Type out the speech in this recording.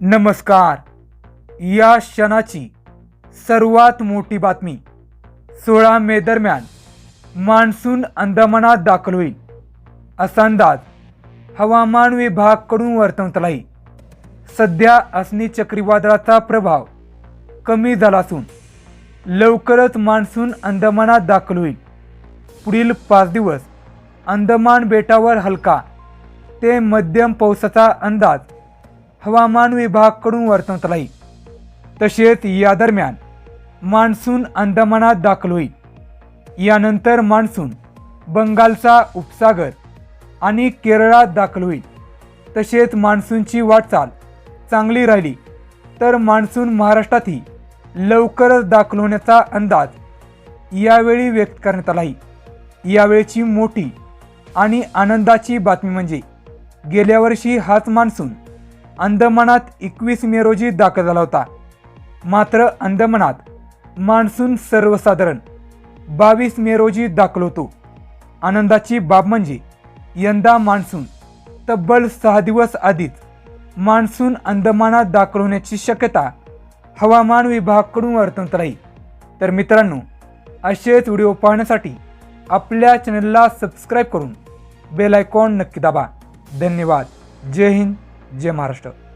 नमस्कार. या क्षणाची सर्वात मोठी बातमी सोळा मे दरम्यान मान्सून अंदमानात दाखल होईल. असा अंदाज हवामान विभागाकडून वर्तवण्यात आला आहे. सध्या असणी चक्रीवादळाचा प्रभाव कमी झाला असून लवकरच मान्सून अंदमानात दाखल होईल. पुढील पाच दिवस अंदमान बेटावर हलका ते मध्यम पावसाचा अंदाज हवामान विभागाकडून वर्तवण्यात आला तसेच या दरम्यान मान्सून अंदमानात दाखल होईल. यानंतर मान्सून बंगालचा उपसागर आणि केरळात दाखल होईल. तसेच मान्सूनची वाटचाल चांगली राहिली तर मान्सून महाराष्ट्रातही लवकरच दाखल होण्याचा अंदाज यावेळी व्यक्त करण्यात आला आहे यावेळची मोठी आणि आनंदाची बातमी म्हणजे गेल्या वर्षी हाच मान्सून अंदमानात एकवीस मे रोजी दाखल झाला होता. मात्र अंदमानात मान्सून सर्वसाधारण बावीस मे रोजी दाखल होतो. आनंदाची बाब म्हणजे यंदा मान्सून तब्बल सहा दिवस आधीच मान्सून अंदमानात दाखल होण्याची शक्यता हवामान विभागाकडून वर्तवण्यात राहील तर मित्रांनो असेच व्हिडिओ पाहण्यासाठी आपल्या चॅनलला सबस्क्राईब करून बेल आयकॉन नक्की दाबा. धन्यवाद. जय हिंद. जय महाराष्ट्र.